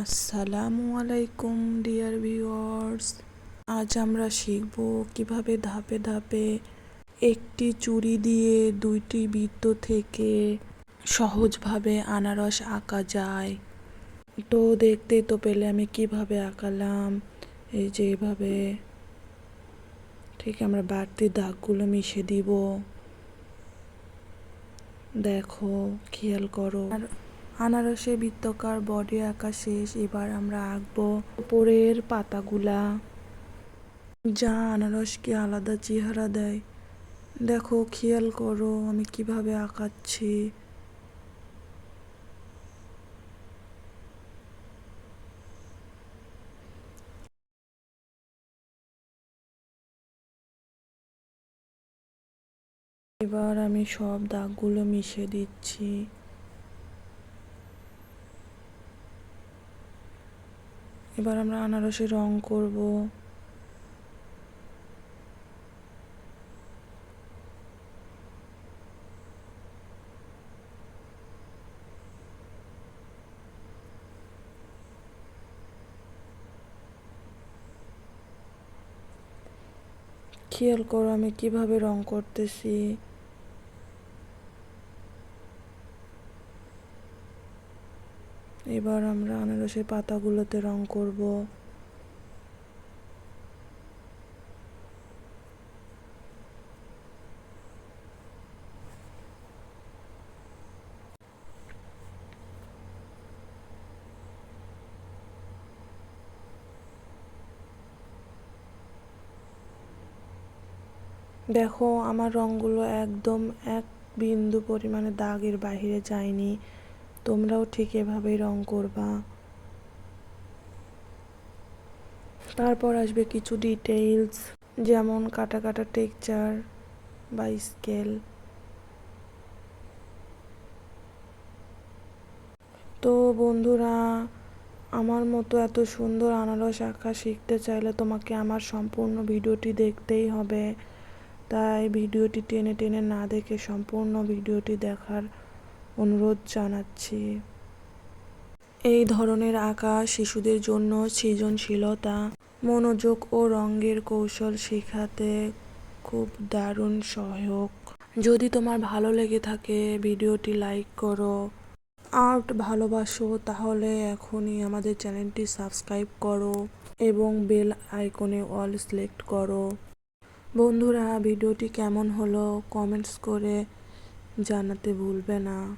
আসসালামু আলাইকুম dear viewers. আজ আমরা শিখব কীভাবে ধাপে ধাপে একটি চুড়ি দিয়ে দুইটি বৃত্ত থেকে সহজভাবে আনারস আঁকা যায়। তো দেখতেই তো পেলে আমি কীভাবে আঁকালাম। এই যে এভাবে ঠিক আমরা বাড়তি দাগগুলো মিশে দিব। দেখো, খেয়াল করো। আর আনারসে বৃত্তকার বডি আঁকা শেষ। এবার আমরা আঁকবো উপরের পাতাগুলা। যা আনারসকে আলাদা চেহারা দেয়। দেখো, খেয়াল করো, আমি কীভাবে আঁকাচ্ছি। এবার আমি সব দাগগুলো মিশে দিচ্ছি। এবার আমরা আনারসে রং করব। খেয়াল করো আমি কীভাবে রং করতেছি। এবার আমরা আনারসের পাতাগুলোতে রং করব। দেখো, আমার রঙগুলো একদম এক বিন্দু পরিমাণে দাগের বাহিরে যায়নি। তোমরাও ঠিক এভাবেই রং করবা। তারপর আসবে কিছু ডিটেইলস যেমন কাটা কাটা টেক্সচার বা স্কেল তো বন্ধুরা, আমার মতো এত সুন্দর আনারস আঁকা শিখতে চাইলে তোমাকে আমার সম্পূর্ণ ভিডিওটি দেখতেই হবে। তাই ভিডিওটি টেনে টেনে না দেখে সম্পূর্ণ ভিডিওটি দেখার অনুরোধ জানাচ্ছি। এই ধরনের আঁকা শিশুদের জন্য সৃজনশীলতা, মনোযোগ ও রঙের কৌশল শেখাতে খুব দারুণ সহায়ক। যদি তোমার ভালো লেগে থাকে, ভিডিওটি লাইক করো। আর্ট ভালোবাসো, তাহলে এখনই আমাদের চ্যানেলটি সাবস্ক্রাইব করো এবং বেল আইকনে অল সিলেক্ট করো। বন্ধুরা, ভিডিওটি কেমন হলো কমেন্টস করে জানাতে ভুলবে না।